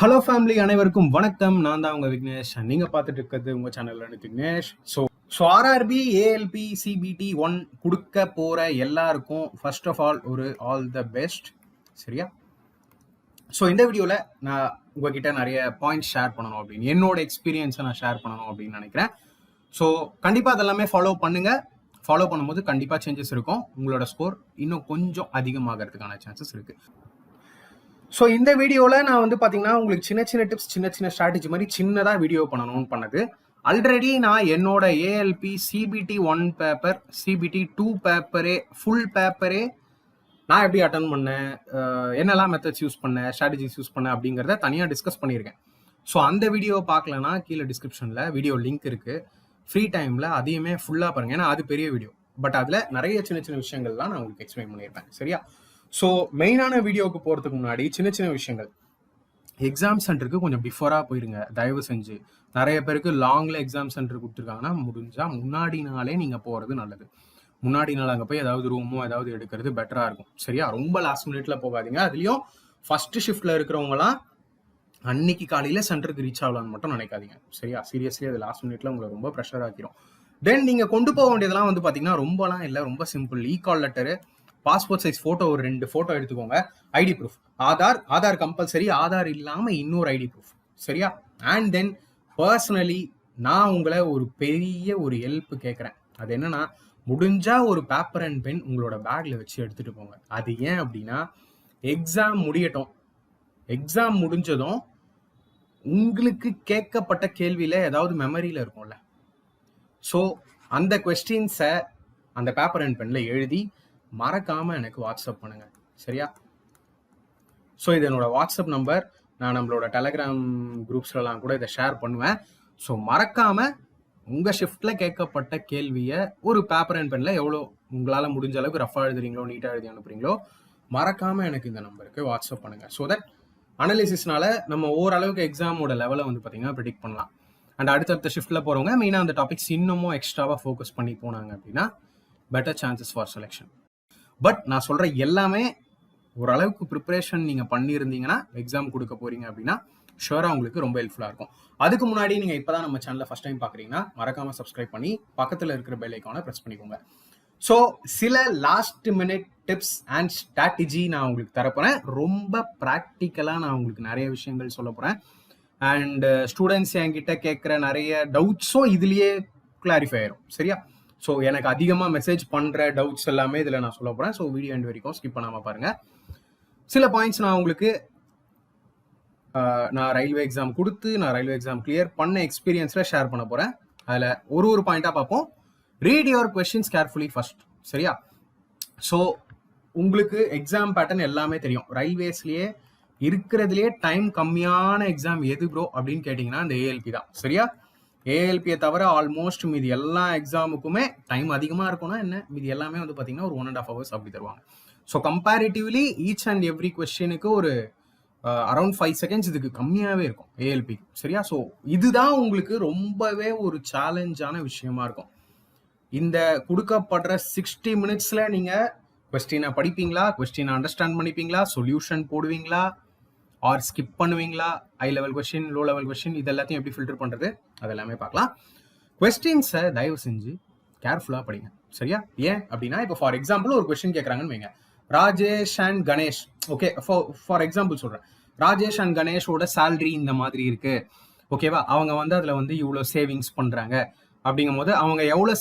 Hello family அனைவருக்கும் வணக்கம். நான் தான் உங்க விக்னேஷ். நீங்க பார்த்துட்டு இருக்கிறது உங்க சேனல்ல Vignesh. So so RRB ALP CBT one கொடுக்க போற எல்லாருக்கும் ஃபர்ஸ்ட் ஆஃப் ஆல் ஒரு ஆல் த பெஸ்ட் சரியா? ஸோ இந்த வீடியோவில் நான் உங்ககிட்ட நிறைய பாயிண்ட்ஸ் ஷேர் பண்ணணும் அப்படின்னு என்னோட எக்ஸ்பீரியன்ஸை நான் ஷேர் பண்ணணும் அப்படின்னு நினைக்கிறேன். ஸோ கண்டிப்பாக அதெல்லாமே ஃபாலோ பண்ணுங்க. ஃபாலோ பண்ணும்போது கண்டிப்பாக சேஞ்சஸ் இருக்கும். உங்களோட ஸ்கோர் இன்னும் கொஞ்சம் அதிகமாகிறதுக்கான சான்சஸ் இருக்குது ஸோ இந்த வீடியோவில் நான் வந்து பார்த்தீங்கன்னா உங்களுக்கு சின்ன சின்ன டிப்ஸ் சின்ன சின்ன ஸ்ட்ராட்டஜி மாதிரி சின்னதாக வீடியோ பண்ணணும்னு பண்ணது. ஆல்ரெடி நான் என்னோட ALP CBT one paper CBT two பேப்பரே full பேப்பரே நான் எப்படி அட்டன் பண்ணேன் என்னெல்லாம் மெத்தட்ஸ் யூஸ் பண்ணேன் ஸ்ட்ராட்டஜிஸ் யூஸ் பண்ணேன் அப்படிங்கிறத தனியாக டிஸ்கஸ் பண்ணியிருக்கேன். ஸோ அந்த வீடியோ பார்க்கலனா கீழே டிஸ்கிரிப்ஷனில் வீடியோ லிங்க் இருக்குது ஃப்ரீ டைமில் அதையுமே ஃபுல்லாக பாருங்கள் ஏன்னா அது பெரிய வீடியோ பட் அதில் நிறைய சின்ன சின்ன விஷயங்கள்லாம் நான் உங்களுக்கு எக்ஸ்பிளைன் பண்ணியிருப்பேன். சரியா? ஸோ மெயினான வீடியோவுக்கு போகிறதுக்கு முன்னாடி சின்ன சின்ன விஷயங்கள். எக்ஸாம் சென்டருக்கு கொஞ்சம் பிஃபோராக போயிருங்க. தயவு செஞ்சு. நிறைய பேருக்கு லாங்கில் எக்ஸாம் சென்டர் கொடுத்துருக்காங்கன்னா முடிஞ்சால் முன்னாடி நாளே நீங்கள் போகிறது நல்லது. முன்னாடி நாள் அங்கே போய் ஏதாவது ரூமோ ஏதாவது எடுக்கிறது பெட்டராக இருக்கும். சரியா? ரொம்ப லாஸ்ட் மினிட்ல போகாதீங்க. அதுலேயும் ஃபர்ஸ்ட் ஷிஃப்ட்டில் இருக்கிறவங்களாம் அன்னைக்கு காலையில் சென்டருக்கு ரீச் ஆகலான்னு மட்டும் நினைக்காதீங்க. சரியா? சீரியஸ்லி அது லாஸ்ட் மினிட்ல உங்களை ரொம்ப ப்ரெஷர் ஆக்கிரும். தென் நீங்கள் கொண்டு போக வேண்டியதெல்லாம் வந்து பார்த்தீங்கன்னா ரொம்பலாம் இல்லை. ரொம்ப simple e call letter passport size photo ஒரு ரெண்டு ஃபோட்டோ எடுத்துக்கோங்க. ID proof Aadhaar Aadhaar compulsory Aadhaar இல்லாமல் இன்னொரு ஐடி ப்ரூஃப் சரியா? அண்ட் தென் பர்சனலி நான் உங்களை ஒரு பெரிய ஒரு ஹெல்ப் கேட்குறேன் அது என்னன்னா முடிஞ்சா ஒரு பேப்பர் அண்ட் பென் உங்களோட பேக்ல வச்சு எடுத்துட்டு போங்க. அது ஏன் அப்படின்னா எக்ஸாம் முடியட்டும். எக்ஸாம் முடிஞ்சதும் உங்களுக்கு கேட்கப்பட்ட கேள்வியில் ஏதாவது மெமரியில் இருக்கும்ல. ஸோ அந்த கொஸ்டின்ஸை அந்த பேப்பர் அண்ட் பெனில் எழுதி மறக்காம எனக்கு வாட்ஸ்அப் பண்ணுங்க. சரியா? ஸோ இது என்னோட வாட்ஸ்அப் நம்பர் நான் நம்மளோட டெலகிராம் குரூப்ஸ்லலாம் கூட இதை ஷேர் பண்ணுவேன். ஸோ மறக்காம உங்க ஷிஃப்ட்ல கேட்கப்பட்ட கேள்வியை ஒரு பேப்பர் அண்ட் பெனில் எவ்வளோ உங்களால் முடிஞ்ச அளவுக்கு ரஃபாக எழுதுறீங்களோ நீட்டாக எழுதி அனுப்புறீங்களோ மறக்காம எனக்கு இந்த நம்பருக்கு வாட்ஸ்அப் பண்ணுங்க. ஸோ தட் அனலிசிஸ்னால நம்ம ஓரளவுக்கு எக்ஸாமோட லெவலை வந்து பார்த்தீங்கன்னா ப்ரிடிக்ட் பண்ணலாம். அண்ட் அடுத்தடுத்த ஷிஃப்ட்ல போறவங்க மெயினாக அந்த டாபிக்ஸ் இன்னமும் எக்ஸ்ட்ராவாக ஃபோக்கஸ் பண்ணி போனாங்க அப்படின்னா better chances for selection but நான் சொல்ற எல்லாமே ஓரளவுக்கு ப்ரிப்பரேஷன் நீங்க பண்ணியிருந்தீங்கன்னா எக்ஸாம் கொடுக்க போறீங்க அப்படின்னா ஷுவராக உங்களுக்கு ரொம்ப ஹெல்ப்ஃபுல்லாக இருக்கும். அதுக்கு முன்னாடி நீங்க இப்பதான் நம்ம சேனலை ஃபர்ஸ்ட் டைம் பார்க்குறீங்கன்னா மறக்காம சப்ஸ்கிரைப் பண்ணி பக்கத்தில் இருக்கிற பெல் ஐக்கானை ப்ரெஸ் பண்ணிக்கோங்க. ஸோ சில last minute tips and strategy நான் உங்களுக்கு தரப்போகிறேன் ரொம்ப ப்ராக்டிக்கலாக நான் உங்களுக்கு நிறைய விஷயங்கள் சொல்ல போகிறேன் அண்ட் ஸ்டூடெண்ட்ஸ் என்கிட்ட கேட்குற நிறைய டவுட்ஸும் இதுலேயே கிளாரிஃபை ஆயிரும். சரியா? ஸோ எனக்கு அதிகமாக மெசேஜ் பண்ணுற டவுட்ஸ் எல்லாமே இதில் நான் சொல்ல போகிறேன் ஸோ வீடியோ எண்ட் வரைக்கும் ஸ்கிப் பண்ணாமல் பாருங்கள் சில பாயிண்ட்ஸ் நான் உங்களுக்கு நான் ரயில்வே எக்ஸாம் கொடுத்து நான் ரயில்வே எக்ஸாம் கிளியர் பண்ண எக்ஸ்பீரியன்ஸில் ஷேர் பண்ண போகிறேன் அதில் ஒரு ஒரு பாயிண்ட்டாக பார்ப்போம். Read your questions carefully first சரியா? ஸோ உங்களுக்கு எக்ஸாம் பேட்டர்ன் எல்லாமே தெரியும். ரயில்வேஸ்லேயே இருக்கிறதுலேயே டைம் கம்மியான எக்ஸாம் எது ப்ரோ அப்படின்னு கேட்டிங்கன்னா இந்த ஏஎல்பி தான். சரியா? ஏஎல்பியை தவிர ஆல்மோஸ்ட் மீதி எல்லா எக்ஸாமுக்குமே டைம் அதிகமாக இருக்கும்னா என்ன? மீதி எல்லாமே வந்து பார்த்தீங்கன்னா ஒரு ஒன் அண்ட் ஆஃப் ஹவர்ஸ் அப்படி தருவாங்க. So comparatively each and every கொஸ்டினுக்கு ஒரு அரௌண்ட் ஃபைவ் செகண்ட்ஸ் இதுக்கு கம்மியாகவே இருக்கும் ஏஎல்பி சரியா? ஸோ இதுதான் உங்களுக்கு ரொம்பவே ஒரு சேலஞ்சான விஷயமா இருக்கும். இந்த கொடுக்கப்படுற சிக்ஸ்டி மினிட்ஸில் நீங்கள் கொஸ்டினை படிப்பீங்களா? கொஸ்டினை அண்டர்ஸ்டாண்ட் பண்ணிப்பீங்களா? சொல்யூஷன் போடுவீங்களா? ஆர் ஸ்கிப் பண்ணுவீங்களா? High level question low level question இது எல்லாத்தையும் எப்படி ஃபில்டர் பண்ணுறது அது எல்லாமே பார்க்கலாம் கொஸ்டின்ஸை தயவு செஞ்சு கேர்ஃபுல்லாக படிங்க. சரியா? ஏன் அப்படின்னா இப்போ ஃபார் எக்ஸாம்பிள் ஒரு கொஸ்டின் கேட்குறாங்கன்னு வைங்க. Rajesh and Ganesh. Okay for example சொல்கிறேன் ராஜேஷ் அண்ட் கணேஷோட சேல்ரி இந்த மாதிரி இருக்கு. ஓகேவா அவங்க வந்து அதில் வந்து இவ்வளோ சேவிங்ஸ் பண்ணுறாங்க அப்படிங்கும் போது அவங்க எவ்வளோ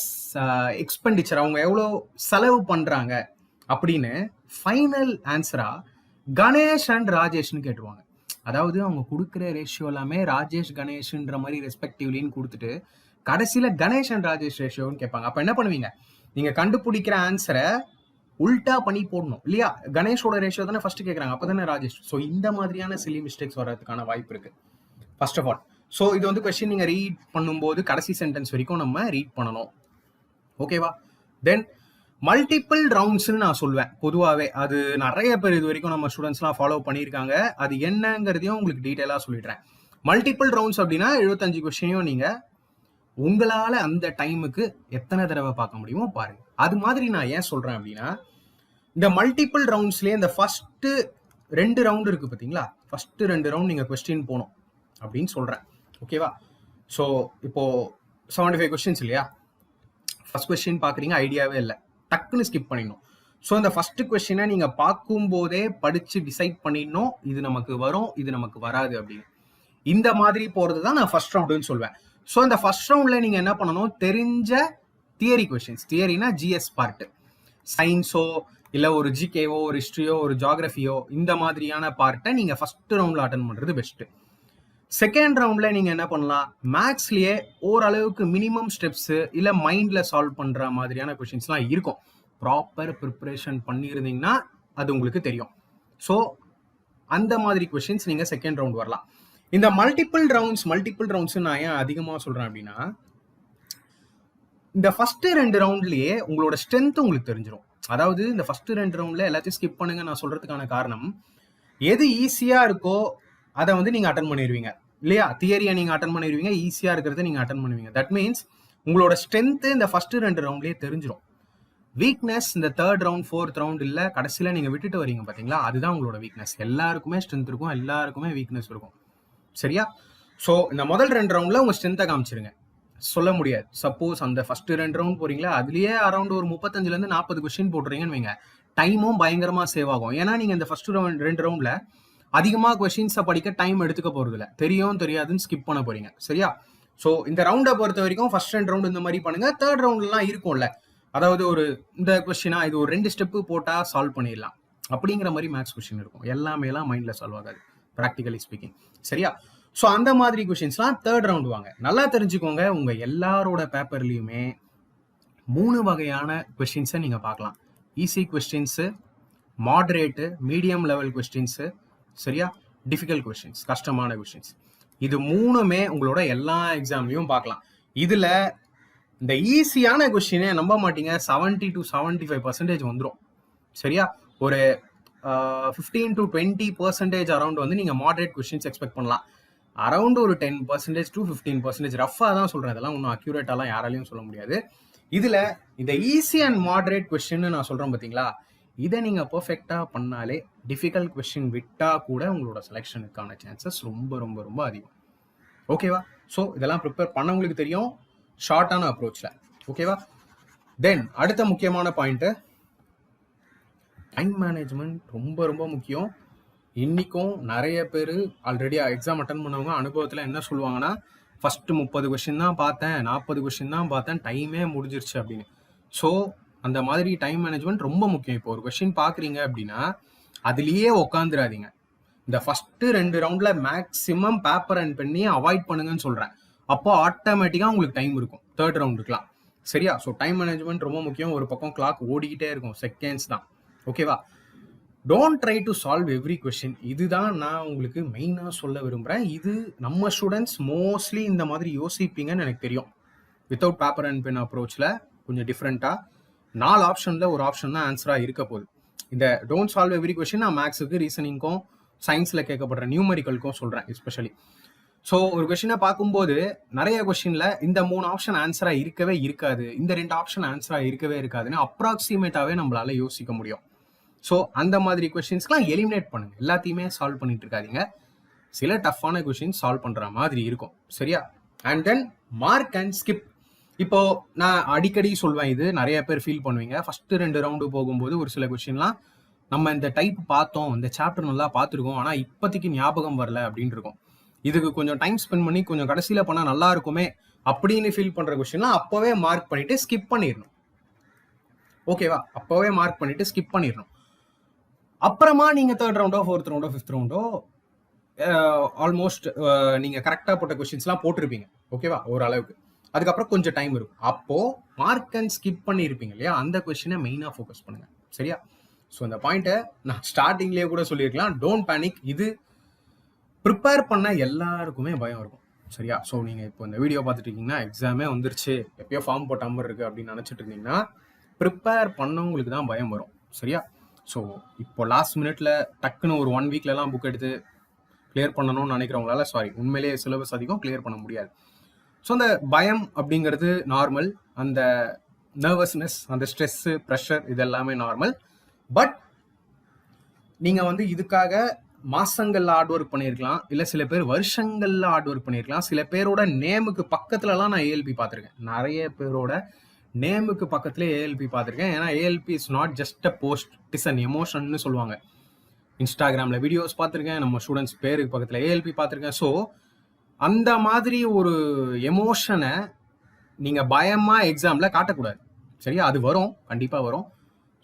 எக்ஸ்பெண்டிச்சர் அவங்க எவ்வளோ செலவு பண்ணுறாங்க அப்படின்னு ஃபைனல் ஆன்சராக கணேஷ் அண்ட் ராஜேஷ்னு கேட்டுருவாங்க. அதாவது அவங்க கொடுக்குற ரேஷியோ எல்லாமே ராஜேஷ் கணேஷ்ன்ற மாதிரி ரெஸ்பெக்டிவ்லின்னு கொடுத்துட்டு கடைசியில் கணேஷ் அண்ட் ராஜேஷ் ரேஷியோன்னு கேட்பாங்க. அப்போ என்ன பண்ணுவீங்க? நீங்கள் கண்டுபிடிக்கிற ஆன்சரை உல்டா பண்ணி போடணும் இல்லையா? கணேஷோட ரேஷியோ தானே ஃபர்ஸ்ட் கேட்குறாங்க அப்போ தானே ராஜேஷ். ஸோ இந்த மாதிரியான சிலி மிஸ்டேக்ஸ் வர்றதுக்கான வாய்ப்பு இருக்கு. ஃபர்ஸ்ட் ஆஃப் ஆல் ஸோ இது வந்து கொஸ்டின் நீங்கள் ரீட் பண்ணும்போது கடைசி சென்டென்ஸ் வரைக்கும் நம்ம ரீட் பண்ணணும். ஓகேவா தென் மல்டிபிள் ரவுண்ட்ஸ்னு நான் சொல்லுவேன் பொதுவாகவே அது நிறைய பேர் இது வரைக்கும் நம்ம ஸ்டூடெண்ட்ஸ்லாம் ஃபாலோ பண்ணியிருக்காங்க. அது என்னங்கிறதையும் உங்களுக்கு டீட்டெயிலாக சொல்லிடுறேன். மல்டிபிள் ரவுண்ட்ஸ் அப்படின்னா எழுபத்தஞ்சு கொஸ்டினையும் நீங்கள் உங்களால் அந்த டைமுக்கு எத்தனை தடவை பார்க்க முடியுமோ பாருங்க. அது மாதிரி நான் ஏன் சொல்கிறேன் அப்படின்னா இந்த மல்டிபிள் ரவுண்ட்ஸ்லேயே இந்த ஃபஸ்ட்டு ரெண்டு ரவுண்ட் இருக்குது பார்த்தீங்களா? ஃபஸ்ட்டு ரெண்டு ரவுண்ட் நீங்கள் கொஸ்டின் போகணும் அப்படின்னு சொல்கிறேன் ஓகேவா ஸோ இப்போது செவன்டி ஃபைவ் கொஸ்டின்ஸ் இல்லையா? ஃபர்ஸ்ட் கொஸ்டின் பார்க்குறீங்க ஐடியாவே இல்லை. டக்குன்னு ஸ்கிப் பண்ணிடணும். ஸோ இந்த ஃபர்ஸ்ட் கொஸ்டினை நீங்கள் பார்க்கும்போதே படித்து டிசைட் பண்ணிடணும். இது நமக்கு வரும் இது நமக்கு வராது அப்படின்னு. இந்த மாதிரி போகிறது தான் நான் ஃபர்ஸ்ட் ரவுண்டுன்னு சொல்வேன். ஸோ இந்த ஃபர்ஸ்ட் ரவுண்டில் நீங்கள் என்ன பண்ணணும்? தெரிஞ்ச தியரி கொஷின்ஸ் தியரினா ஜிஎஸ் பார்ட்டு சயின்ஸோ இல்லை ஒரு ஜிகேவோ ஒரு ஹிஸ்ட்ரியோ ஒரு ஜாகிரஃபியோ இந்த மாதிரியான பார்ட்டை நீங்கள் ஃபர்ஸ்ட் ரவுண்டில் அட்டன் பண்ணுறது பெஸ்ட்டு செகண்ட் ரவுண்டில் நீங்கள் என்ன பண்ணலாம்? மேக்ஸ்லேயே ஓரளவுக்கு மினிமம் ஸ்டெப்ஸு இல்லை மைண்டில் சால்வ் பண்ணுற மாதிரியான கொஷின்ஸ்லாம் இருக்கும். ப்ராப்பர் ப்ரிப்பரேஷன் பண்ணியிருந்தீங்கன்னா அது உங்களுக்கு தெரியும். ஸோ அந்த மாதிரி கொஷின்ஸ் நீங்கள் செகண்ட் ரவுண்ட் வரலாம். இந்த மல்டிபிள் ரவுண்ட்ஸ் மல்டிபிள் ரவுண்ட்ஸ் நான் ஏன் அதிகமாக சொல்கிறேன் அப்படின்னா இந்த ஃபர்ஸ்ட் ரெண்டு ரவுண்ட்லயே உங்களோட ஸ்ட்ரென்த் உங்களுக்கு தெரிஞ்சிடும் அதாவது இந்த ஃபர்ஸ்ட் ரெண்டு ரவுண்டில் எல்லாத்தையும் ஸ்கிப் பண்ணுங்க நான் சொல்கிறதுக்கான காரணம் எது ஈஸியாக இருக்கோ அதை வந்து நீங்கள் அட்டன் பண்ணிடுவீங்க இல்லையா? தியரியை நீங்கள் அட்டன் பண்ணிடுவீங்க ஈஸியாக இருக்கிறத நீங்க அட்டன் பண்ணுவீங்க. தட் மீன்ஸ் உங்களோட ஸ்ட்ரென்த்து இந்த ஃபஸ்ட்டு ரெண்டு ரவுண்ட்லேயே தெரிஞ்சிடும் வீக்னஸ் இந்த தேர்ட் ரவுண்ட் ஃபோர்த் ரவுண்ட் இல்லை கடைசியில நீங்கள் விட்டுட்டு வரீங்க பார்த்தீங்களா அதுதான் உங்களோட வீக்னஸ் எல்லாருக்குமே ஸ்ட்ரென்த் இருக்கும் எல்லாருக்குமே வீக்னஸ் இருக்கும். சரியா? ஸோ இந்த முதல் ரெண்டு ரவுண்டில் உங்கள் ஸ்ட்ரென்த்தை காமிச்சிருங்க. சொல்ல முடியாது. சப்போஸ் அந்த ஃபர்ஸ்ட் ரெண்டு ரவுண்ட் போறீங்களா? அதுலயே அரௌண்ட் ஒரு முப்பத்தஞ்சுலேருந்து நாற்பது கொஸ்டின் போட்டுறீங்கன்னு வைங்க. டைமும் பயங்கரமாக சேவ் ஆகும். ஏன்னா நீங்கள் இந்த ஃபர்ஸ்ட் ரவுண்ட் ரெண்டு ரவுண்டில் அதிகமாக கொஷின்ஸை படிக்க டைம் எடுத்துக்க போகிறது இல்லை தெரியும் தெரியாதுன்னு ஸ்கிப் பண்ண போறீங்க. சரியா? ஸோ இந்த ரவுண்டை பொறுத்த வரைக்கும் ஃபர்ஸ்ட் ரெண்டு ரவுண்ட் இந்த மாதிரி பண்ணுங்க. தேர்ட் ரவுண்ட்லாம் இருக்கும்ல. அதாவது ஒரு இந்த கொஸ்டினா இது ஒரு ரெண்டு ஸ்டெப்பு போட்டால் சால்வ் பண்ணிடலாம். அப்படிங்கிற மாதிரி மேக்ஸ் கொஸ்டின் இருக்கும். எல்லாமே எல்லாம் மைண்டில் சால்வ் ஆகாது ப்ராக்டிகலி ஸ்பீக்கிங் சரியா? ஸோ அந்த மாதிரி கொஷின்ஸ்லாம் தேர்ட் ரவுண்ட் வாங்க. நல்லா தெரிஞ்சுக்கோங்க உங்கள் எல்லாரோட பேப்பர்லேயுமே மூணு வகையான கொஸ்டின்ஸை நீங்கள் பார்க்கலாம். Easy questions moderate medium level questions சரியா? டிஃபிகல்ட் கொஷின்ஸ் கஷ்டமான கொஷின்ஸ் இது மூணுமே உங்களோட எல்லா எக்ஸாம்லையும் பார்க்கலாம். இதில் இந்த ஈஸியான கொஷினே நம்ப மாட்டீங்க. Seventy to seventy five percentage வந்துடும் சரியா? ஒரு fifteen to twenty percentage around வந்து நீங்கள் மாடரேட் கொஷின்ஸ் எக்ஸ்பெக்ட் பண்ணலாம். அரௌண்ட் ஒரு ten percentage to fifteen percentage ரஃபாக தான் சொல்கிறேன் இதெல்லாம் ஒன்றும் அக்யூரேட்டாலாம் யாராலையும் சொல்ல முடியாது. இதில் இந்த ஈஸி அண்ட் மாடரேட் கொஷின்னு நான் சொல்கிறேன் பார்த்தீங்களா இதை நீங்கள் பர்ஃபெக்டாக பண்ணாலே டிஃபிகல்ட் கொஷின் விட்டால் கூட உங்களோட செலெக்ஷனுக்கான சான்சஸ் ரொம்ப ரொம்ப ரொம்ப அதிகம். ஓகேவா ஸோ இதெல்லாம் ப்ரிப்பேர் பண்ணவங்களுக்கு தெரியும். ஷார்ட்டான அப்ரோச்சில் ஓகேவா தென் அடுத்த முக்கியமான பாயிண்ட்டு டைம் மேனேஜ்மெண்ட் ரொம்ப ரொம்ப முக்கியம். இன்றைக்கும் நிறைய பேர் ஆல்ரெடி எக்ஸாம் அட்டன் பண்ணவங்க அனுபவத்தில் என்ன சொல்லுவாங்கன்னா ஃபஸ்ட்டு முப்பது கொஷின் தான் பார்த்தேன் நாற்பது கொஷின் தான் பார்த்தேன் டைமே முடிஞ்சிருச்சு அப்படின்னு. ஸோ அந்த மாதிரி டைம் மேனேஜ்மெண்ட் ரொம்ப முக்கியம். இப்போ ஒரு கொஷின் பார்க்குறீங்க அப்படின்னா அதுலேயே உக்காந்துடாதீங்க இந்த ஃபஸ்ட்டு ரெண்டு ரவுண்டில் மேக்ஸிமம் பேப்பர் அண்ட் பண்ணி அவாய்ட் பண்ணுங்கன்னு சொல்கிறேன் அப்போ ஆட்டோமேட்டிக்காக உங்களுக்கு டைம் இருக்கும். தேர்ட் ரவுண்டுக்குலாம் சரியா? ஸோ டைம் மேனேஜ்மெண்ட் ரொம்ப முக்கியம். ஒரு பக்கம் கிளாக் ஓடிக்கிட்டே இருக்கும். செகண்ட்ஸ் தான். ஓகேவா don't try to solve every question இதுதான் நான் உங்களுக்கு மெயினாக சொல்ல விரும்புகிறேன் இது நம்ம ஸ்டூடெண்ட்ஸ் மோஸ்ட்லி இந்த மாதிரி யோசிப்பீங்கன்னு எனக்கு தெரியும். வித்தவுட் பேப்பர் அண்ட் பென் அப்ரோச்சில் கொஞ்சம் டிஃப்ரெண்ட்டாக நாலு ஆப்ஷனில் ஒரு ஆப்ஷன் தான் ஆன்சராக இருக்க போகுது. இந்த டோன்ட் சால்வ் எவ்ரி கொஷின் நான் மேக்ஸுக்கு ரீசனிங்க்கும் சயின்ஸில் கேட்கப்படுற நியூமரிக்கலுக்கும் சொல்கிறேன் எஸ்பெஷலி ஸோ ஒரு கொஷினை பார்க்கும்போது நிறைய கொஷினில் இந்த மூணு ஆப்ஷன் ஆன்சராக இருக்கவே இருக்காது. இந்த ரெண்டு ஆப்ஷன் ஆன்சராக இருக்கவே இருக்காதுன்னு அப்ராக்சிமேட்டாகவே நம்மளால யோசிக்க முடியும். ஸோ அந்த மாதிரி கொஷின்ஸ்லாம் எலிமினேட் பண்ணுங்கள் எல்லாத்தையுமே சால்வ் பண்ணிட்டு இருக்காதிங்க. சில டஃப்பான கொஷின் சால்வ் பண்ணுற மாதிரி இருக்கும். சரியா? And then mark and skip இப்போ நான் அடிக்கடி சொல்வேன் இது நிறைய பேர் ஃபீல் பண்ணுவீங்க. ஃபர்ஸ்ட் ரெண்டு ரவுண்டு போகும்போது ஒரு சில கொஷின்லாம் நம்ம இந்த டைப் பார்த்தோம் இந்த சாப்டர் நல்லா பார்த்துருக்கோம் ஆனால் இப்போதைக்கு ஞாபகம் வரல அப்படின்னு இருக்கும். இதுக்கு கொஞ்சம் டைம் ஸ்பெண்ட் பண்ணி கொஞ்சம் கடைசியில் பண்ணால் நல்லா இருக்குமே அப்படின்னு ஃபீல் பண்ணுற கொஷின்லாம் அப்போவே மார்க் பண்ணிட்டு ஸ்கிப் பண்ணிடணும். ஓகேவா அப்போவே மார்க் பண்ணிட்டு ஸ்கிப் பண்ணிடணும். அப்புறமா நீங்கள் தேர்ட் ரவுண்டோ ஃபோர்த் ரவுண்டோ ஃபிஃப்த் ரவுண்டோ ஆல்மோஸ்ட் நீங்கள் கரெக்டாக போட்ட கொஸ்டின்ஸ்லாம் போட்டிருப்பீங்க. ஓகேவா ஓரளவுக்கு. அதுக்கப்புறம் கொஞ்சம் டைம் இருக்கும். அப்போ மார்க் அண்ட் ஸ்கிப் பண்ணியிருப்பீங்க இல்லையா? அந்த கொஸ்டினை மெயினாக ஃபோக்கஸ் பண்ணுங்க. சரியா? ஸோ அந்த பாயிண்ட்டை நான் ஸ்டார்டிங்லேயே கூட சொல்லியிருக்கலாம். டோன்ட் பேனிக் இது ப்ரிப்பேர் பண்ண எல்லாருக்குமே பயம் இருக்கும். சரியா? ஸோ நீங்கள் இப்போ இந்த வீடியோ பார்த்துட்டு இருக்கீங்கன்னா எக்ஸாமே வந்துருச்சு. எப்பயோ ஃபார்ம் போட்ட மாதிரி இருக்குது அப்படின்னு நினச்சிட்டு இருந்தீங்கன்னா ப்ரிப்பேர் பண்ணவங்களுக்கு தான் பயம் வரும். சரியா? ஸோ இப்போ லாஸ்ட் மினிட்ல டக்குன்னு ஒரு ஒன் வீக்லலாம் புக் எடுத்து கிளியர் பண்ணணும்னு நினைக்கிறவங்களால சாரி உண்மையிலேயே சிலபஸ் அதிகம் கிளியர் பண்ண முடியாது. ஸோ அந்த பயம் அப்படிங்கிறது நார்மல் அந்த நர்வஸ்னஸ் அந்த ஸ்ட்ரெஸ்ஸு ப்ரெஷர் இது எல்லாமே நார்மல் பட் நீங்கள் வந்து இதுக்காக மாசங்கள்ல ஹார்ட் ஒர்க் பண்ணியிருக்கலாம். இல்லை சில பேர் வருஷங்கள்ல ஹார்ட் ஒர்க் பண்ணியிருக்கலாம். சில பேரோட நேமுக்கு பக்கத்துலலாம் நான் ஏஎல்பி பார்த்துருக்கேன். நிறைய பேரோட நேமுக்கு பக்கத்துல ஏஎல்பி பார்த்துருக்கேன். ஏன்னா ALP is not just a post it's an எமோஷன்னு சொல்லுவாங்க. இன்ஸ்டாகிராமில் வீடியோஸ் பார்த்துருக்கேன். நம்ம ஸ்டூடெண்ட்ஸ் பேருக்கு பக்கத்தில் ஏஎல்பி பார்த்துருக்கேன். ஸோ அந்த மாதிரி ஒரு எமோஷனை நீங்கள் பயமாக எக்ஸாமில் காட்டக்கூடாது. சரியா? அது வரும். கண்டிப்பாக வரும்.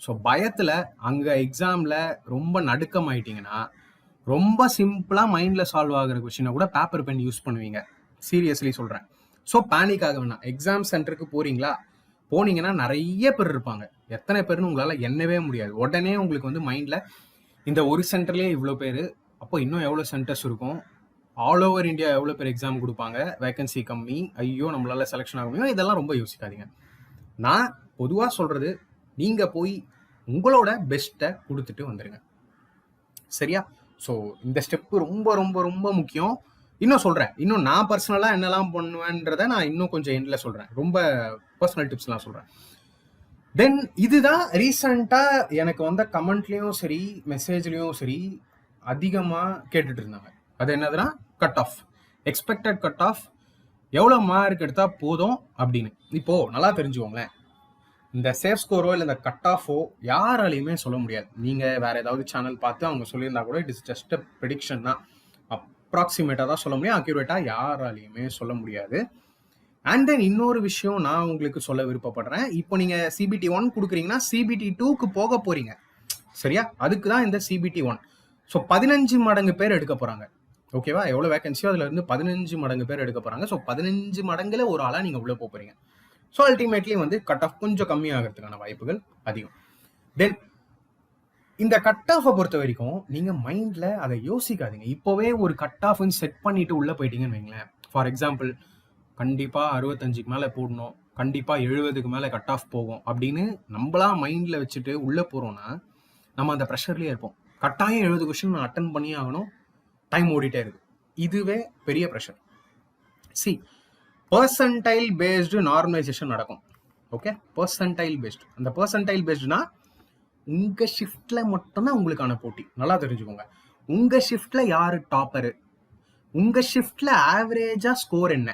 ஸோ பயத்தில் அங்கே எக்ஸாமில் ரொம்ப நடுக்கம் ஆயிட்டீங்கன்னா ரொம்ப சிம்பிளாக மைண்டில் சால்வ் ஆகிற கொஷினை கூட பேப்பர் பென் யூஸ் பண்ணுவீங்க. சீரியஸ்லி சொல்கிறேன் ஸோ பேனிக் ஆக வேணாம். எக்ஸாம் சென்டருக்கு போறீங்களா? போனீங்கன்னா நிறைய பேர் இருப்பாங்க. எத்தனை பேர்னு உங்களால் எண்ணவே முடியாது. உடனே உங்களுக்கு வந்து மைண்டில் இந்த ஒரு சென்டர்லேயே இவ்வளோ பேர் அப்போ இன்னும் எவ்வளோ சென்டர்ஸ் இருக்கும்? ஆல் ஓவர் இந்தியா எவ்வளோ பேர் எக்ஸாம் கொடுப்பாங்க? வேகன்சி கம்மி. ஐயோ நம்மளால செலெக்ஷன் ஆக முடியும். இதெல்லாம் ரொம்ப யோசிக்காதீங்க. நான் பொதுவாக சொல்கிறது நீங்கள் போய் உங்களோட பெஸ்ட்டை கொடுத்துட்டு வந்துடுங்க சரியா? ஸோ இந்த ஸ்டெப்பு ரொம்ப ரொம்ப ரொம்ப முக்கியம். இன்னும் சொல்கிறேன் இன்னும் நான் பர்சனலாக என்னெல்லாம் பண்ணுவேன்றதை நான் இன்னும் கொஞ்சம் எண்டில் சொல்கிறேன் ரொம்ப பர்சனல் டிப்ஸ்லாம் சொல்கிறேன் தென் இதுதான் ரீசண்டாக எனக்கு வந்த கமெண்ட்லேயும் சரி மெசேஜ்லேயும் சரி அதிகமாக கேட்டுட்டு இருந்தாங்க. அது என்னதுன்னா cut off expected cut off எவ்வளோ மார்க் எடுத்தால் போதும் அப்படின்னு. இப்போது நல்லா தெரிஞ்சுக்கோங்களேன். இந்த சேஃப் ஸ்கோரோ இல்லை இந்த கட் ஆஃபோ யாராலையுமே சொல்ல முடியாது. நீங்கள் வேறு ஏதாவது சேனல் பார்த்து அவங்க சொல்லியிருந்தா கூட it is just a prediction தான். அப்ராக்சிமேட்டாக தான் சொல்ல முடியும். அக்யூரேட்டாக யாராலையுமே சொல்ல முடியாது. அண்ட் தென் இன்னொரு விஷயம் நான் உங்களுக்கு சொல்ல விருப்பப்படுறேன். இப்போ நீங்கள் சிபிடி ஒன் கொடுக்குறீங்கன்னா சிபிடி டூக்கு போக போகிறீங்க சரியா? அதுக்கு தான் இந்த சிபிடி ஒன் ஸோ பதினஞ்சு மடங்கு பேர் எடுக்க போகிறாங்க ஓகேவா எவ்வளோ வேகன்சியோ அதில் இருந்து பதினஞ்சு மடங்கு பேர் எடுக்க போகிறாங்க ஸோ பதினஞ்சு மடங்கில் ஒரு ஆளாக நீங்கள் உள்ளே போக போகிறீங்க ஸோ அல்டிமேட்லி வந்து கட் ஆஃப் கொஞ்சம் கம்மியாகிறதுக்கான வாய்ப்புகள் அதிகம். தென் இந்த கட் ஆஃபை பொறுத்த வரைக்கும் நீங்கள் மைண்டில் அதை யோசிக்காதீங்க. இப்போவே ஒரு கட் ஆஃப்னு செட் பண்ணிட்டு உள்ளே போயிட்டீங்கன்னு வைங்களேன். ஃபார் எக்ஸாம்பிள் கண்டிப்பாக அறுபத்தஞ்சுக்கு மேலே போடணும். கண்டிப்பாக எழுபதுக்கு மேலே கட் ஆஃப் போகும் அப்படின்னு நம்மளா மைண்டில் வச்சுட்டு உள்ளே போகிறோன்னா நம்ம அந்த ப்ரெஷர்லேயே இருப்போம். கட்டாயம் எழுபது கொஷின் நான் அட்டன் பண்ணி ஆகணும். டைம் ஓடிட்டே இருக்கு இதுவே பெரிய ப்ரெஷர் சி பர்சன்டைல் பேஸ்டு நார்மலைசேஷன் நடக்கும். ஓகே பர்சன்டைல் பேஸ்டு அந்த பர்சன்டைல் பேஸ்டுனா உங்கள் ஷிஃப்டில் மட்டும்தான் உங்களுக்கான போட்டி. நல்லா தெரிஞ்சுக்கோங்க. உங்கள் ஷிஃப்டில் யார் டாப்பரு உங்கள் ஷிஃப்டில் ஆவரேஜாக ஸ்கோர் என்ன?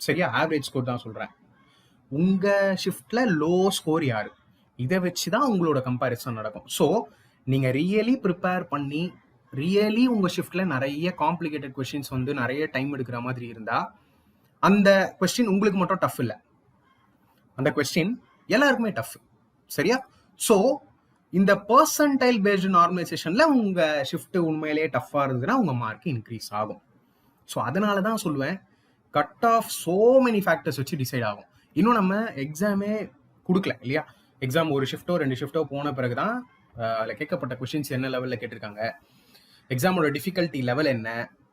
சரியா? ஆவரேஜ் ஸ்கோர் தான் சொல்கிறேன் உங்கள் ஷிஃப்டில் லோ ஸ்கோர் யார்? இதை வச்சு தான் உங்களோட கம்பேரிசன் நடக்கும். ஸோ நீங்கள் ரியலி ப்ரிப்பேர் பண்ணி ரியலி உங்கள் ஷிஃப்ட்டில் நிறைய காம்ப்ளிகேட்டட் கொஸ்டின்ஸ் வந்து நிறைய டைம் எடுக்கிற மாதிரி இருந்தால் அந்த கொஸ்டின் உங்களுக்கு மட்டும் டஃப் இல்லை. அந்த கொஸ்டின் எல்லாருக்குமே டஃப் சரியா? ஸோ இந்த பர்சன்டைல் பேஸ்டு நார்மலைசேஷனில் உங்கள் ஷிஃப்ட் உண்மையிலேயே டஃப்பாக இருந்ததுன்னா உங்கள் மார்க் இன்க்ரீஸ் ஆகும். ஸோ அதனால தான் சொல்லுவேன் cut off so many factors வச்சு டிசைட் ஆகும். இன்னும் நம்ம எக்ஸாமே கொடுக்கல இல்லையா? எக்ஸாம் ஒரு ஷிஃப்ட்டோ ரெண்டு ஷிஃப்ட்டோ போன பிறகு தான் அதில் கேட்கப்பட்ட கொஷின்ஸ் என்ன லெவலில் கேட்டிருக்காங்க? எக்ஸாமோட டிஃபிகல்ட்டி லெவல் என்ன?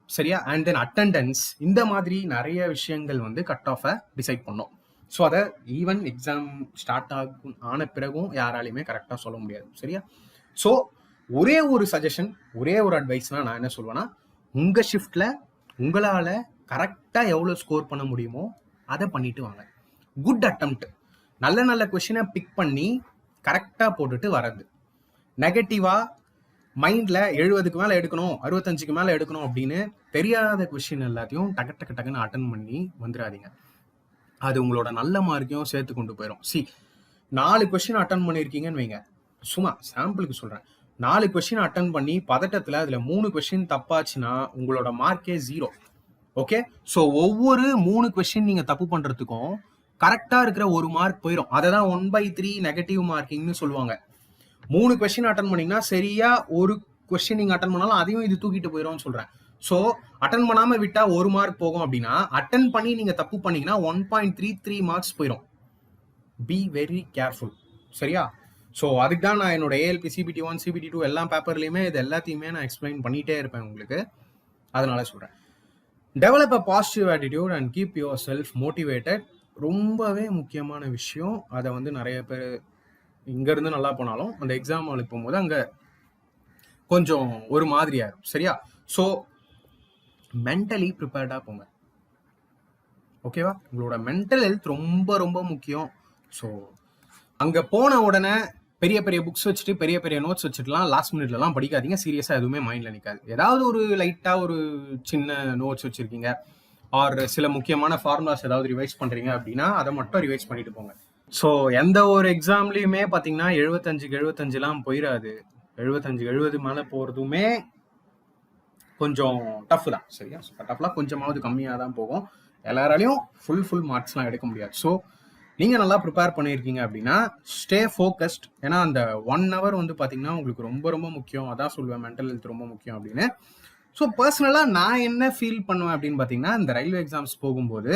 சரியா? அண்ட் தென் அட்டண்டன்ஸ் இந்த மாதிரி நிறைய விஷயங்கள் வந்து கட் ஆஃபை டிசைட் பண்ணோம். ஸோ அதை ஈவன் எக்ஸாம் ஸ்டார்ட் ஆகும் ஆன பிறகும் யாராலையுமே கரெக்டாக சொல்ல முடியாது. சரியா? ஸோ ஒரே ஒரு சஜஷன் ஒரே ஒரு அட்வைஸ்னால் நான் என்ன சொல்லுவேன்னா உங்கள் ஷிஃப்டில் உங்களால் கரெக்டாக எவ்வளோ ஸ்கோர் பண்ண முடியுமோ அதை பண்ணிட்டு வாங்க. குட் அட்டம்ப்ட் நல்ல நல்ல கொஷினை பிக் பண்ணி கரெக்டாக போட்டுட்டு வர்றது. நெகட்டிவாக மைண்டில் எழுபதுக்கு மேலே எடுக்கணும் அறுபத்தஞ்சுக்கு மேலே எடுக்கணும் அப்படின்னு தெரியாத கொஷின் எல்லாத்தையும் டக்கு டக்கு டக்குன்னு அட்டன் பண்ணி வந்துடாதீங்க அது உங்களோட நல்ல மார்க்கையும் சேர்த்து கொண்டு போயிடும் சி நாலு கொஷின் அட்டன் பண்ணியிருக்கீங்கன்னு வைங்க. சும்மா சாம்பிளுக்கு சொல்கிறேன் நாலு கொஷின் அட்டன் பண்ணி பதட்டத்தில் அதில் மூணு கொஷின் தப்பாச்சுன்னா உங்களோட மார்க்கே ஜீரோ ஓகே ஸோ ஒவ்வொரு மூணு கொஷின் நீங்கள் தப்பு பண்ணுறதுக்கும் கரெக்டாக இருக்கிற ஒரு மார்க் போயிடும் அதை தான் ஒன் பை த்ரீ நெகட்டிவ் மார்க்கிங்னு சொல்லுவாங்க. மூணு கொஸ்டின் அட்டன் பண்ணீங்கன்னா சரியா ஒரு கொஸ்டின் நீங்க அட்டன் பண்ணாலும் அதையும் இது தூக்கிட்டு போயிடும்னு சொல்றேன். ஸோ அட்டன் பண்ணாம விட்டா ஒரு மார்க் போகும் அப்படின்னா அட்டன் பண்ணி நீங்க தப்பு பண்ணீங்கன்னா one point three three marks போயிடும் பி வெரி கேர்ஃபுல் சரியா? ஸோ அதுக்கு தான் நான் என்னோட ALP CBT one CBT two எல்லா பேப்பர்லையுமே இது எல்லாத்தையுமே நான் எக்ஸ்பிளைன் பண்ணிட்டே இருப்பேன் உங்களுக்கு. அதனால சொல்கிறேன் develop a positive attitude and keep yourself motivated ரொம்பவே முக்கியமான விஷயம். அதை வந்து நிறைய பேர் இங்கேருந்து நல்லா போனாலும் அந்த எக்ஸாம் ஹாலுக்கு போகும்போது அங்கே கொஞ்சம் ஒரு மாதிரியா சரியா? ஸோ மென்டலி ப்ரிப்பேர்டாக போங்க. ஓகேவா உங்களோட மென்டல் ஹெல்த் ரொம்ப ரொம்ப முக்கியம். ஸோ அங்கே போன உடனே பெரிய பெரிய புக்ஸ் வச்சுட்டு பெரிய பெரிய நோட்ஸ் வச்சுட்டுலாம் லாஸ்ட் மினிட்லலாம் படிக்காதீங்க. சீரியஸாக எதுவுமே மைண்டில் நிற்காது ஏதாவது ஒரு லைட்டாக ஒரு சின்ன நோட்ஸ் வச்சுருக்கீங்க. ஆர் சில முக்கியமான ஃபார்முலாஸ் ஏதாவது ரிவைஸ் பண்ணுறீங்க அப்படின்னா அதை மட்டும் ரிவைஸ் பண்ணிட்டு போங்க. ஸோ எந்த ஒரு எக்ஸாம்லேயுமே பார்த்தீங்கன்னா எழுபத்தஞ்சுக்கு எழுபத்தஞ்சுலாம் போயிடாது எழுபத்தஞ்சு எழுபது மேலே போகிறதுமே கொஞ்சம் டஃப் தான் சரியா? ஸோ டஃப்லாம் கொஞ்சமாவது கம்மியாக தான் போகும். எல்லாராலையும் ஃபுல் ஃபுல் மார்க்ஸ்லாம் எடுக்க முடியாது. ஸோ நீங்கள் நல்லா ப்ரிப்பேர் பண்ணியிருக்கீங்க அப்படின்னா ஸ்டே ஃபோக்கஸ்ட் ஏன்னா அந்த ஒன் ஹவர் வந்து பார்த்தீங்கன்னா உங்களுக்கு ரொம்ப ரொம்ப முக்கியம். அதான் சொல்லுவேன் மென்டல் ஹெல்த் ரொம்ப முக்கியம் அப்படின்னு. ஸோ பர்சனலாக நான் என்ன ஃபீல் பண்ணுவேன் அப்படின்னு பார்த்தீங்கன்னா இந்த ரயில்வே எக்ஸாம்ஸ் போகும்போது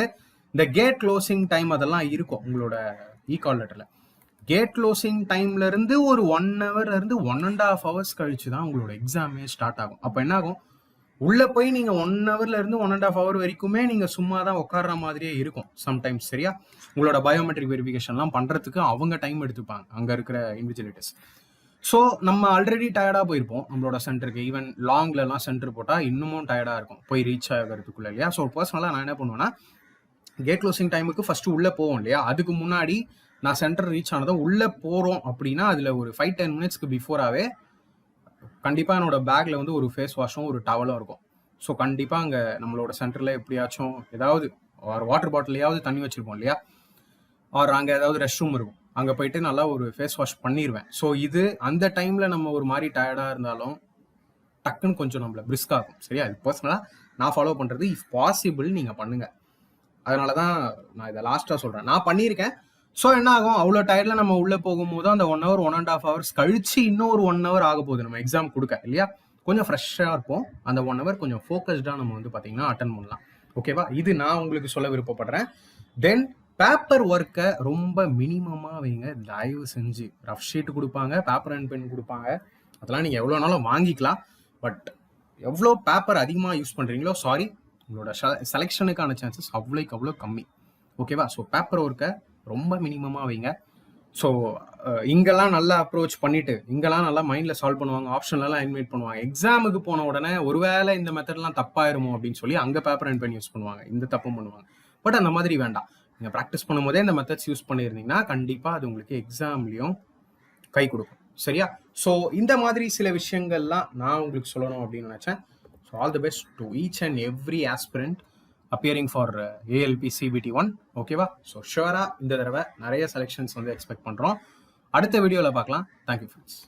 இந்த கேட் க்ளோசிங் டைம் அதெல்லாம் இருக்கும். உங்களோட இ கால் லெட்டரில் கேட் க்ளோசிங் டைம்ல இருந்து ஒரு ஒன் ஹவர்ல இருந்து ஒன் அண்ட் ஆஃப் ஹவர்ஸ் கழிச்சு தான் உங்களோட எக்ஸாமே ஸ்டார்ட் ஆகும். அப்போ என்ன ஆகும்? உள்ள போய் நீங்க ஒன் ஹவர்ல இருந்து ஒன் அண்ட் ஆஃப் ஹவர் வரைக்குமே நீங்க சும்மா தான் உட்கார்ற மாதிரியே இருக்கும் சம்டைம்ஸ் சரியா? உங்களோட பயோமெட்ரிக் வெரிஃபிகேஷன்லாம் பண்றதுக்கு அவங்க டைம் எடுத்துப்பாங்க அங்க இருக்கிற இன்விஜிலேட்டர்ஸ் ஸோ நம்ம ஆல்ரெடி டயர்டாக போயிருப்போம் நம்மளோட சென்டருக்கு ஈவன் லாங்லலாம் சென்டர் போட்டால் இன்னமும் டயர்டாக இருக்கும். போய் ரீச் ஆகிறதுக்குள்ள இல்லையா? ஸோ பர்சனலாக நான் என்ன பண்ணுவேன்னா கேட் க்ளோசிங் டைமுக்கு ஃபர்ஸ்ட் உள்ளே போவோம் இல்லையா? அதுக்கு முன்னாடி நான் சென்டர் ரீச் ஆனதும் உள்ளே போகிறோம் அப்படின்னா அதில் ஒரு ஃபைவ் டென் மினிட்ஸ்க்கு பிஃபோராகவே கண்டிப்பாக என்னோட பேக்கில் வந்து ஒரு ஃபேஸ் வாஷும் ஒரு டவலும் இருக்கும். ஸோ கண்டிப்பாக அங்கே நம்மளோட சென்டரில் எப்படியாச்சும் ஏதாவது ஒரு வாட்டர் பாட்டிலையாவது தண்ணி வச்சுருப்போம் இல்லையா? ஆர் அங்கே ஏதாவது ரெஸ்ட் ரூம் இருக்கும். அங்கே போயிட்டு நல்லா ஒரு ஃபேஸ் வாஷ் பண்ணிடுவேன் ஸோ இது அந்த டைமில் நம்ம ஒரு மாதிரி டயர்டாக இருந்தாலும் டக்குன்னு கொஞ்சம் நம்மள பிரிஸ்க் ஆகும் சரியா? இது பர்சனலாக நான் ஃபாலோ பண்ணுறது இஃப் பாசிபிள் நீங்கள் பண்ணுங்கள் அதனால தான் நான் இதை லாஸ்ட்டாக சொல்கிறேன் நான் பண்ணியிருக்கேன். ஸோ என்ன ஆகும் அவ்வளோ டயர்டில் நம்ம உள்ளே போகும்போது அந்த one hour one and half hours கழிச்சு இன்னொரு ஒன் ஹவர் ஆக போகுது. நம்ம எக்ஸாம் கொடுக்க இல்லையா? கொஞ்சம் ஃப்ரெஷ்ஷாக இருப்போம். அந்த ஒன் ஹவர் கொஞ்சம் ஃபோக்கஸ்டாக நம்ம வந்து பார்த்தீங்கன்னா அட்டன் பண்ணலாம். ஓகேவா இது நான் உங்களுக்கு சொல்ல விருப்பப்படுறேன். தென் பேப்பர் ஒர்க்கை ரொம்ப மினிமமாக வைங்க. தயவு செஞ்சு. ரஃப் ஷீட் கொடுப்பாங்க பேப்பர் அண்ட் பென் கொடுப்பாங்க. அதெல்லாம் நீங்கள் எவ்வளோ நாளும் வாங்கிக்கலாம். பட் எவ்வளோ பேப்பர் அதிகமாக யூஸ் பண்ணுறீங்களோ சாரி உங்களோட செலெக்ஷனுக்கான சான்சஸ் அவ்வளோக்கு அவ்வளோ கம்மி. ஓகேவா ஸோ பேப்பர் ஒர்க்கை ரொம்ப மினிமமாக வைங்க. ஸோ இங்கெல்லாம் நல்லா அப்ரோச் பண்ணிட்டு இங்கெல்லாம் நல்லா மைண்டில் சால்வ் பண்ணுவாங்க ஆப்ஷன்லாம் இன்வைட் பண்ணுவாங்க. எக்ஸாமுக்கு போன உடனே ஒருவேளை இந்த மெத்தட்லாம் தப்பாயிருமோ அப்படின்னு சொல்லி அங்கே பேப்பர் அண்ட் பென் யூஸ் பண்ணுவாங்க. இந்த தப்பும் பண்ணுவாங்க. பட் அந்த மாதிரி வேண்டாம். நீங்கள் ப்ராக்டிஸ் பண்ணும்போதே இந்த மெத்தட்ஸ் யூஸ் பண்ணியிருந்தீங்கன்னா கண்டிப்பாக அது உங்களுக்கு எக்ஸாம்லேயும் கை கொடுக்கும். சரியா? ஸோ இந்த மாதிரி சில விஷயங்கள்லாம் நான் உங்களுக்கு சொல்லணும் அப்படின்னு நினச்சேன். So all the best to each and every aspirant appearing for ALP CBT one ஓகேவா ஸோ ஷுவராக இந்த தடவை நிறைய செலெக்ஷன்ஸ் வந்து எக்ஸ்பெக்ட் பண்ணுறோம் அடுத்த வீடியோவில் பார்க்கலாம். Thank you friends